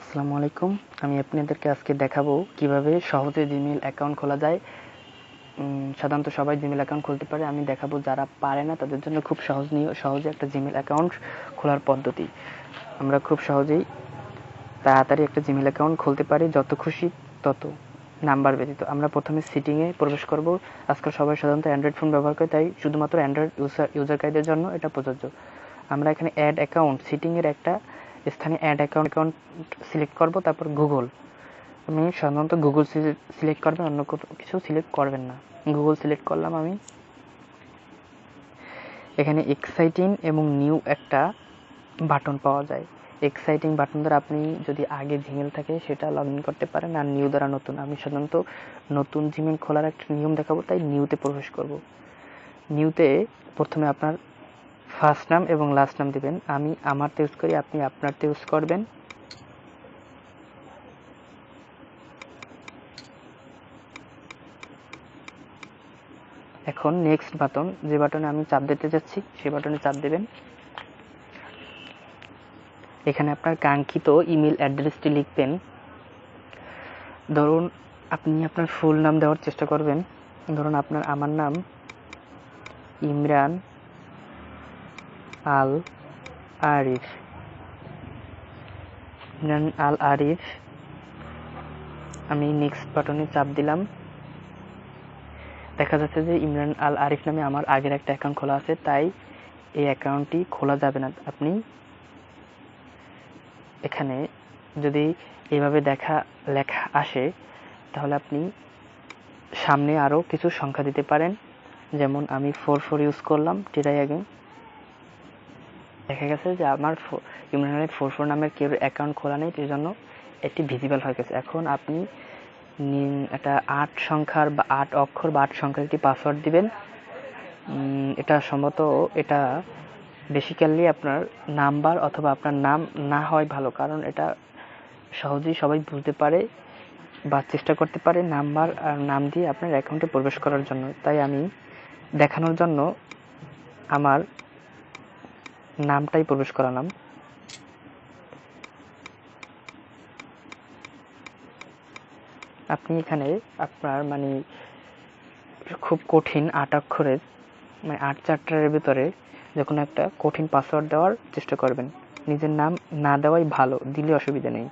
আসসালামু আলাইকুম। আমি আপনাদেরকে আজকে দেখাবো কীভাবে সহজে জিমেল অ্যাকাউন্ট খোলা যায়। সাধারণত সবাই জিমেল অ্যাকাউন্ট খুলতে পারে। আমি দেখাবো যারা পারে না, তাদের জন্য খুব সহজ নিয়ে সহজে একটা জিমেল অ্যাকাউন্ট খোলার পদ্ধতি। আমরা খুব সহজেই তাড়াতাড়ি একটা জিমেল অ্যাকাউন্ট খুলতে পারি, যত খুশি তত নাম্বার ব্যতীত। আমরা প্রথমে সিটিংয়ে প্রবেশ করব। আজকাল সবাই সাধারণত অ্যান্ড্রয়েড ফোন ব্যবহার করে, তাই শুধুমাত্র অ্যান্ড্রয়েড ইউজার ইউজারকারীদের জন্য এটা প্রযোজ্য। আমরা এখানে অ্যাড অ্যাকাউন্ট সিটিংয়ের একটা স্থানে অ্যাড অ্যাকাউন্ট অ্যাকাউন্ট সিলেক্ট করব, তারপর গুগল আমি সাধারণত গুগল সিলেক্ট করবেন অন্য কিছু সিলেক্ট করবেন না। গুগল সিলেক্ট করলাম আমি। এখানে এক্সাইটিং এবং নিউ একটা বাটন পাওয়া যায়। এক্সাইটিং বাটন দ্বারা আপনি যদি আগে জিমেল থাকে, সেটা লগ ইন করতে পারেন, আর নিউ দ্বারা নতুন। আমি সাধারণত নতুন জিমেল খোলার একটা নিয়ম দেখাবো, তাই নিউতে প্রবেশ করব। নিউতে প্রথমে আপনার ফার্স্ট নাম এবং লাস্ট নাম দিবেন। আমি আমারতে ইউজ করি, আপনি আপনারতে ইউজ করবেন। এখন নেক্সট বাটন যে বাটনে আমি চাপ দিতে যাচ্ছি, সেই বাটনে চাপ দেবেন। এখানে আপনার কাঙ্ক্ষিত ইমেল অ্যাড্রেসটি লিখবেন। ধরুন আপনি আপনার ফুল নাম দেওয়ার চেষ্টা করবেন। ধরুন আপনার, আমার নাম ইমরান আল আরিফ আল আরিফ আমি নেক্সট বাটনে চাপ দিলাম। দেখা যাচ্ছে যে ইমরান আল আরিফ নামে আমার আগের একটা অ্যাকাউন্ট খোলা আছে, তাই এই অ্যাকাউন্টটি খোলা যাবে না। আপনি এখানে যদি এভাবে দেখা, লেখা আসে, তাহলে আপনি সামনে আরও কিছু সংখ্যা দিতে পারেন। যেমন আমি ফোর ফোর ইউজ করলাম টিরাই আগে দেখা গেছে যে আমার ইমরান ফোর ফোর নামের কেউ অ্যাকাউন্ট খোলা নেই সেই জন্য এটি ভিজিবল হয়ে গেছে। এখন আপনি একটা আট সংখ্যার বা আট অক্ষর বা আট সংখ্যার একটি পাসওয়ার্ড দিবেন। এটা সম্ভবত এটা বেসিক্যালি আপনার নাম্বার অথবা আপনার নাম না হয় ভালো, কারণ এটা সহজেই সবাই বুঝতে পারে বা চেষ্টা করতে পারে নাম্বার আর নাম দিয়ে আপনার অ্যাকাউন্টে প্রবেশ করার জন্য। তাই আমি দেখানোর জন্য আমার নামটাই প্রবেশ করালাম। আপনি এখানে আপনার মানে খুব কঠিন আট অক্ষরের মানে আট চারটার ভিতরে যখন একটা কঠিন পাসওয়ার্ড দেওয়ার চেষ্টা করবেন, নিজের নাম না দেওয়াই ভালো, দিলে অসুবিধা নেই।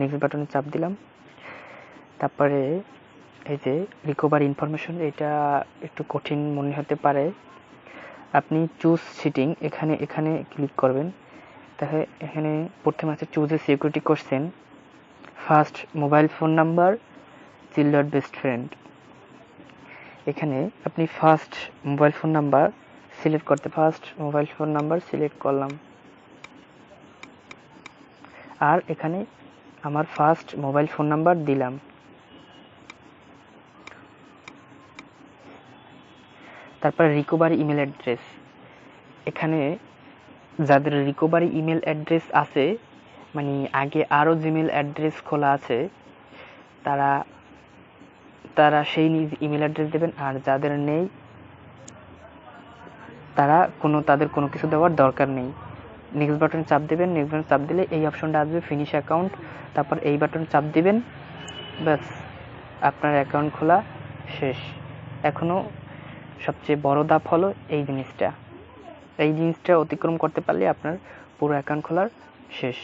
নেক্সট বাটনে চাপ দিলাম। তারপরে এই যে রিকভার ইনফরমেশন এটা একটু কঠিন মনে হতে পারে। আপনি চুজ সিটিং এখানে এখানে ক্লিক করবেন। তাহলে এখানে প্রথমে আছে choose a security question first mobile phone number children best friend এখানে আপনি first mobile phone number select করতে first mobile phone number select করলাম। আর এখানে আমার ফার্স্ট মোবাইল ফোন নাম্বার দিলাম। তারপরে রিকভারি ইমেল অ্যাড্রেস এখানে যাদের রিকোভারি ইমেল অ্যাড্রেস আছে মানে আগে আরও জিমেল অ্যাড্রেস খোলা আছে, তারা তারা সেই নিজ ইমেল অ্যাড্রেস দেবেন, আর যাদের নেই, তারা কোনো, তাদের কোনো কিছু দেওয়ার দরকার নেই। নেক্সট বাটন চাপ দেবেন নেক্সট বাটন চাপ দিলে এই অপশনটা আসবে ফিনিশ অ্যাকাউন্ট তারপর এই বাটন চাপ দিবেন, ব্যাস, আপনার অ্যাকাউন্ট খোলা শেষ। এখনও সবচেয়ে বড় ধাপ হলো এই জিনিসটা। এই জিনিসটা অতিক্রম করতে পারলে আপনার পুরো অ্যাকাউন্ট খোলার শেষ।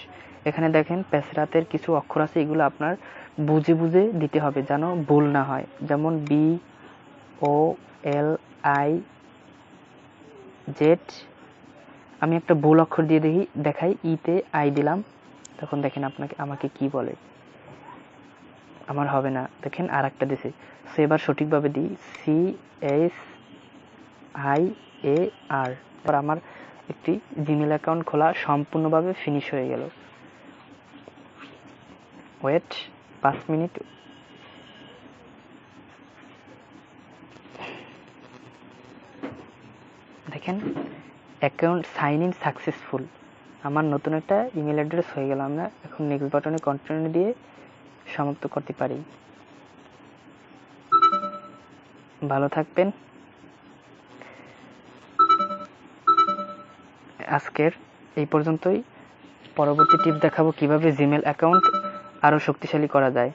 এখানে দেখেন প্যাসরাতের কিছু অক্ষর আছে, এগুলো আপনার বুঝে বুঝে দিতে হবে যেন ভুল না হয়। যেমন B O L I Z আমি একটা ভুল অক্ষর দিয়ে দেখি, দেখাই ইতে আই দিলাম। তখন দেখেন আপনাকে, আমাকে কি বলে। আমার হবে না। দেখেন আর একটা দিছে। সো এবার সঠিকভাবে দিই। C S I A R পর আমার একটি জিমেল অ্যাকাউন্ট খোলা সম্পূর্ণভাবে ফিনিশ হয়ে গেল। ওয়েট পাঁচ মিনিট। দেখেন অ্যাকাউন্ট সাইন ইন সাকসেসফুল আমার নতুন একটা ইমেল অ্যাড্রেস হয়ে গেল। আমরা এখন নেক্সট বাটনে কন্টিনিউ দিয়ে সমাপ্ত করতে পারি। ভালো থাকবেন। আজকের এই পর্যন্তই। পরবর্তী টিপ দেখাবো কীভাবে জিমেল অ্যাকাউন্ট আরও শক্তিশালী করা যায়।